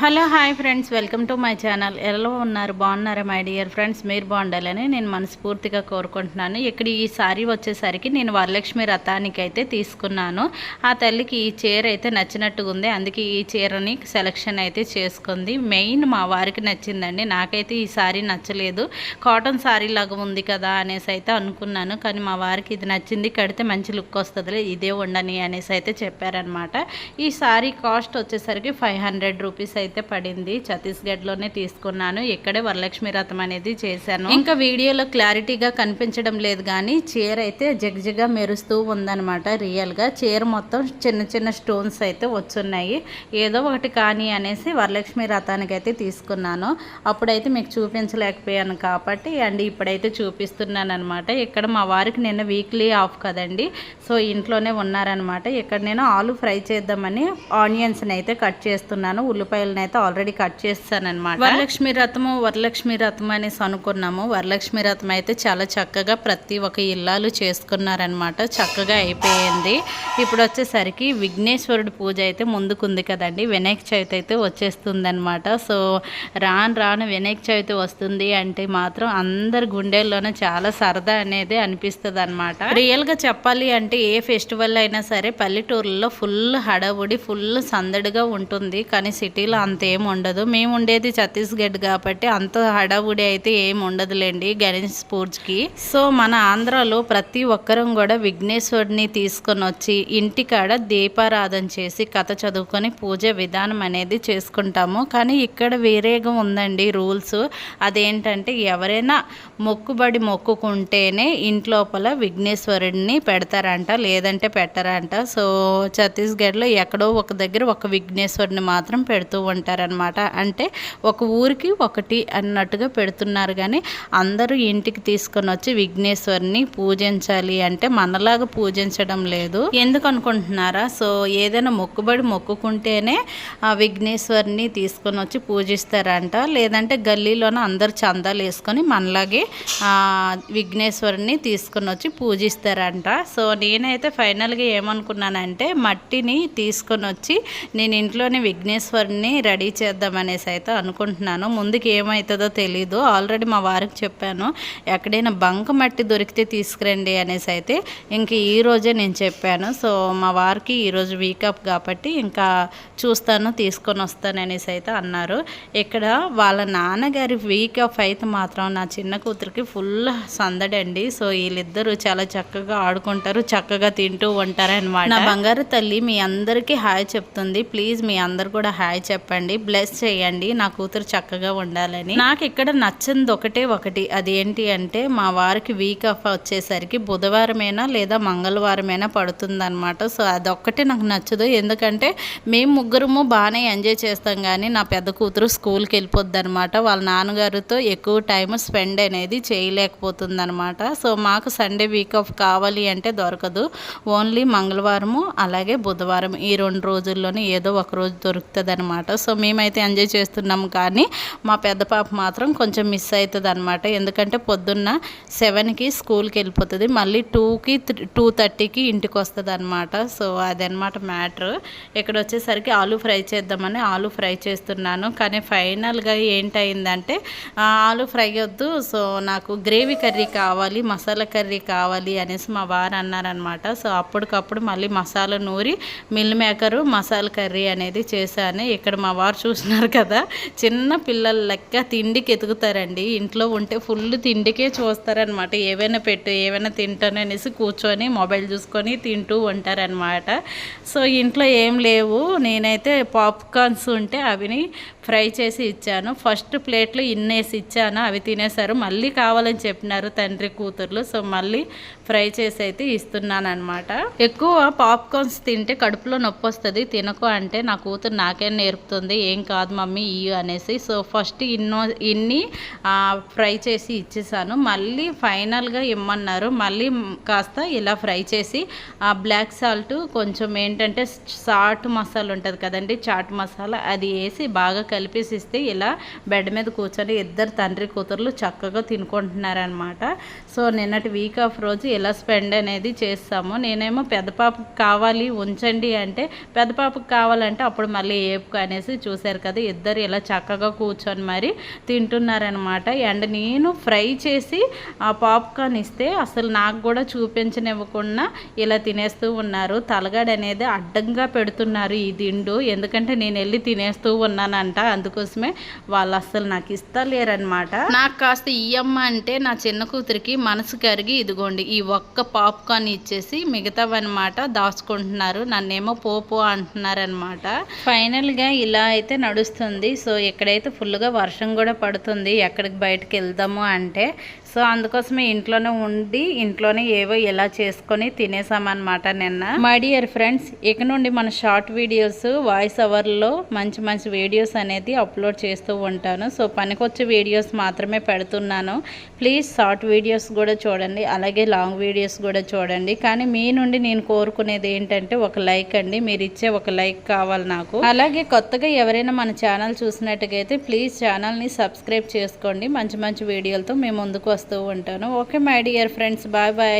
Hello hi friends. Welcome to my channel. ఎలా ఉన్నారు? బాగున్నారా మై డియర్ ఫ్రెండ్స్? మీరు బాగుండాలని నేను మనస్ఫూర్తిగా కోరుకుంటున్నాను. ఇక్కడ ఈ సారీ వచ్చేసరికి నేను వరలక్ష్మి రథానికి అయితే తీసుకున్నాను. ఆ తల్లికి ఈ చీర అయితే నచ్చినట్టుగా ఉంది. అందుకే ఈ చీరని సెలెక్షన్ అయితే చేసుకుంది. మెయిన్ మా వారికి నచ్చిందండి. నాకైతే ఈ సారీ నచ్చలేదు. కాటన్ సారీ లాగా ఉంది కదా అనేసి అయితే అనుకున్నాను. కానీ మా వారికి ఇది నచ్చింది. కడితే మంచి లుక్ వస్తుంది ఇదే ఉండని అనేసి అయితే చెప్పారనమాట ఈ సారీ కాస్ట్ వచ్చేసరికి ఫైవ్ హండ్రెడ్ రూపీస్ అయితే పడింది. ఛత్తీస్గఢ్లోనే తీసుకున్నాను. ఇక్కడే వరలక్ష్మి రథం అనేది చేశాను. ఇంకా వీడియోలో క్లారిటీగా కనిపించడం లేదు కానీ చీర అయితే జగ్జగా మెరుస్తూ ఉందన్నమాట రియల్గా చీర మొత్తం చిన్న చిన్న స్టోన్స్ అయితే వచ్చున్నాయి. ఏదో ఒకటి కానీ అనేసి వరలక్ష్మి రథానికి అయితే తీసుకున్నాను. అప్పుడైతే మీకు చూపించలేకపోయాను కాబట్టి అండ్ ఇప్పుడైతే చూపిస్తున్నాను అనమాట ఇక్కడ మా వారికి నిన్న వీక్లీ ఆఫ్ కదండి. సో ఇంట్లోనే ఉన్నారనమాట ఇక్కడ నేను ఆలు ఫ్రై చేద్దామని ఆనియన్స్ని అయితే కట్ చేస్తున్నాను. ఉల్లిపాయలను అయితే ఆల్రెడీ కట్ చేస్తానమాట వరలక్ష్మి రథము వరలక్ష్మి రథం అనేసి అనుకున్నాము. వరలక్ష్మి రథం అయితే చాలా చక్కగా ప్రతి ఒక్క ఇల్లాలు చేసుకున్నారనమాట చక్కగా అయిపోయింది. ఇప్పుడు వచ్చేసరికి విఘ్నేశ్వరుడు పూజ అయితే ముందుకుంది కదండి. వినాయక చవితి అయితే వచ్చేస్తుంది సో రాను రాను వినాయక చవితి వస్తుంది అంటే మాత్రం అందరి గుండెల్లోనే చాలా సరదా అనేది అనిపిస్తుంది అనమాట రియల్గా చెప్పాలి అంటే ఏ ఫెస్టివల్ అయినా సరే పల్లెటూరులో ఫుల్ హడావుడి ఫుల్ సందడిగా ఉంటుంది. కానీ సిటీలో అంతేం ఉండదు. మేము ఉండేది ఛత్తీస్గఢ్ కాబట్టి అంత హడావుడి అయితే ఏం ఉండదులేండి గణేష్ పూజకి సో మన ఆంధ్రాలో ప్రతి ఒక్కరం కూడా విఘ్నేశ్వరుడిని తీసుకొని వచ్చి ఇంటికాడ దీపారాధన చేసి కథ చదువుకొని పూజ విధానం అనేది చేసుకుంటాము. కానీ ఇక్కడ వేరేగా ఉందండి రూల్స్. అదేంటంటే ఎవరైనా మొక్కుబడి మొక్కుకుంటేనే ఇంట్లోపల విఘ్నేశ్వరుడిని పెడతారంట లేదంటే పెట్టరంట. సో ఛత్తీస్గఢ్లో ఎక్కడో ఒక దగ్గర ఒక విఘ్నేశ్వరుని మాత్రం పెడుతూ ఉంటారనమాట అంటే ఒక ఊరికి ఒకటి అన్నట్టుగా పెడుతున్నారు కానీ అందరూ ఇంటికి తీసుకొని వచ్చి విఘ్నేశ్వరిని పూజించాలి అంటే మనలాగా పూజించడం లేదు. ఎందుకు అనుకుంటున్నారా? సో ఏదైనా మొక్కుబడి మొక్కుకుంటేనే ఆ విఘ్నేశ్వరిని తీసుకొని వచ్చి పూజిస్తారంట. లేదంటే గల్లీలోన అందరు చందాలు వేసుకొని మనలాగే ఆ, విఘ్నేశ్వరుని తీసుకొని వచ్చి పూజిస్తారంట. సో నేనైతే ఫైనల్గా ఏమనుకున్నానంటే మట్టిని తీసుకొని వచ్చి నేను ఇంట్లోనే విఘ్నేశ్వరిని రెడీ చేద్దామనేసి అయితే అనుకుంటున్నాను. ముందుకు ఏమవుతుందో తెలీదు. ఆల్రెడీ మా వారికి చెప్పాను. ఎక్కడైనా బంక మట్టి దొరికితే తీసుకురండి అనేసి అయితే ఇంక ఈ రోజే నేను చెప్పాను. సో మా వారికి ఈరోజు వీకప్ కాబట్టి ఇంకా చూస్తాను తీసుకొని వస్తాను అనేసి అయితే అన్నారు. ఇక్కడ వాళ్ళ నాన్నగారి వీకప్ అయితే మాత్రం నా చిన్న కూతురికి ఫుల్ సందడండి. సో వీళ్ళిద్దరూ చాలా చక్కగా ఆడుకుంటారు చక్కగా తింటూ ఉంటారు అనమాట నా బంగారు తల్లి మీ అందరికీ హాయ్ చెప్తుంది. ప్లీజ్ మీ అందరు కూడా హాయ్ చెప్పండి. చెప్పండి. బ్లెస్ చేయండి. నా కూతురు చక్కగా ఉండాలని. నాకు ఇక్కడ నచ్చింది ఒకటే. ఒకటి అది ఏంటి అంటే మా వారికి వీక్ ఆఫ్ వచ్చేసరికి బుధవారమైనా లేదా మంగళవారమైనా పడుతుందన్నమాట. సో అదొక్కటే నాకు నచ్చదు. ఎందుకంటే మేము ముగ్గురము బాగానే ఎంజాయ్ చేస్తాం కానీ నా పెద్ద కూతురు స్కూల్కి వెళ్ళిపోద్ది అనమాట వాళ్ళ నాన్నగారితో ఎక్కువ టైం స్పెండ్ అనేది చేయలేకపోతుందనమాట సో మాకు సండే వీక్ ఆఫ్ కావాలి అంటే దొరకదు. ఓన్లీ మంగళవారము అలాగే బుధవారం. ఈ రెండు రోజుల్లోనే ఏదో ఒక రోజు దొరుకుతుంది అనమాట సో మేమైతే ఎంజాయ్ చేస్తున్నాం. కానీ మా పెద్ద పాప మాత్రం కొంచెం మిస్ అవుతుంది అనమాట ఎందుకంటే పొద్దున్న సెవెన్కి స్కూల్కి వెళ్ళిపోతుంది. మళ్ళీ టూకి టూ థర్టీకి ఇంటికి వస్తుంది అనమాట సో అదనమాట మ్యాటర్. ఇక్కడ వచ్చేసరికి ఆలు ఫ్రై చేద్దామని ఆలు ఫ్రై చేస్తున్నాను. కానీ ఫైనల్గా ఏంటయిందంటే ఆలు ఫ్రై వద్దు. సో నాకు గ్రేవీ కర్రీ కావాలి మసాలా కర్రీ కావాలి అనేసి మా వారు అన్నారనమాట సో అప్పటికప్పుడు మళ్ళీ మసాలా నూరి మిల్ మేకరు మసాలా కర్రీ అనేది చేశాను. ఇక్కడ మా వారు చూసినారు కదా చిన్న పిల్లల లెక్క తిండికి ఎతుకుతారండి. ఇంట్లో ఉంటే ఫుల్ తిండికే చూస్తారనమాట ఏవైనా పెట్టు ఏవైనా తింటాను అనేసి కూర్చొని మొబైల్ చూసుకొని తింటూ ఉంటారనమాట సో ఇంట్లో ఏం లేవు. నేనైతే పాప్కార్న్స్ ఉంటే అవిని ఫ్రై చేసి ఇచ్చాను. ఫస్ట్ ప్లేట్లో ఇన్నేసి ఇచ్చాను. అవి తినేశారు మళ్ళీ కావాలని చెప్పినారు తండ్రి కూతుర్లు. సో మళ్ళీ ఫ్రై చేసి అయితే ఇస్తున్నాను అనమాట ఎక్కువ పాప్కార్న్స్ తింటే కడుపులో నొప్పి వస్తుంది తినకు అంటే నా కూతురు నాకే నేర్పుతుంది. ఏం కాదు మమ్మీ ఇవి అనేసి. సో ఫస్ట్ ఇన్నో ఇన్ని ఫ్రై చేసి ఇచ్చేసాను. మళ్ళీ ఫైనల్గా ఇమ్మన్నారు. మళ్ళీ కాస్త ఇలా ఫ్రై చేసి ఆ బ్లాక్ సాల్ట్ కొంచెం ఏంటంటే సాట్ మసాలా ఉంటుంది కదండి చాట్ మసాలా. అది వేసి బాగా కలిపేసి ఇస్తే ఇలా బెడ్ మీద కూర్చొని ఇద్దరు తండ్రి కూతుర్లు చక్కగా తినుకుంటున్నారనమాట సో నిన్నటి వీక్ ఆఫ్ రోజు ఇలా స్పెండ్ అనేది చేస్తాము. నేనేమో పెద్ద పాపకు కావాలి ఉంచండి అంటే పెద్ద పాపకు కావాలంటే అప్పుడు మళ్ళీ ఏపుకు అనేసి అనేసి చూశారు కదా ఇద్దరు ఇలా చక్కగా కూర్చొని మరి తింటున్నారనమాట అండ్ నేను ఫ్రై చేసి ఆ పాప్కార్న్ ఇస్తే అసలు నాకు కూడా చూపించనివ్వకుండా ఇలా తినేస్తూ ఉన్నారు. తలగడ అనేది అడ్డంగా పెడుతున్నారు ఈ దిండు. ఎందుకంటే నేను వెళ్ళి తినేస్తూ ఉన్నానంట అందుకోసమే వాళ్ళు అస్సలు నాకు ఇస్తలేరనమాట నాకు కాస్త ఇయ్యమ్మ అంటే నా చిన్న కూతురికి మనసు కరిగి ఇదిగోండి ఈ ఒక్క పాప్కార్న్ ఇచ్చేసి మిగతావన్నమాట దాచుకుంటున్నారు. నన్నేమో పోపో అంటున్నారనమాట ఫైనల్గా ఇలా అయితే నడుస్తుంది. సో ఎక్కడైతే ఫుల్గా వర్షం కూడా పడుతుంది ఎక్కడికి బయటకు వెళ్దాము అంటే సో అందుకోసమే ఇంట్లోనే ఉండి ఇంట్లోనే ఏవో ఇలా చేసుకొని తినేసామన్నమాట నిన్న. మై డియర్ ఫ్రెండ్స్ ఇక నుండి మన షార్ట్ వీడియోస్ వాయిస్ అవర్లో మంచి మంచి వీడియోస్ అనేది అప్లోడ్ చేస్తూ ఉంటాను. సో పనికొచ్చే వీడియోస్ మాత్రమే పెడుతున్నాను. ప్లీజ్ షార్ట్ వీడియోస్ కూడా చూడండి అలాగే లాంగ్ వీడియోస్ కూడా చూడండి. కానీ మీ నుండి నేను కోరుకునేది ఏంటంటే ఒక లైక్ అండి. మీరు ఇచ్చే ఒక లైక్ కావాలి నాకు. అలాగే కొత్తగా ఎవరైనా మన ఛానల్ చూసినట్టుగైతే ప్లీజ్ ఛానల్ని సబ్స్క్రైబ్ చేసుకోండి. మంచి మంచి వీడియోలతో మేము ముందుకు వస్తూ ఉంటాను. Okay my dear friends bye bye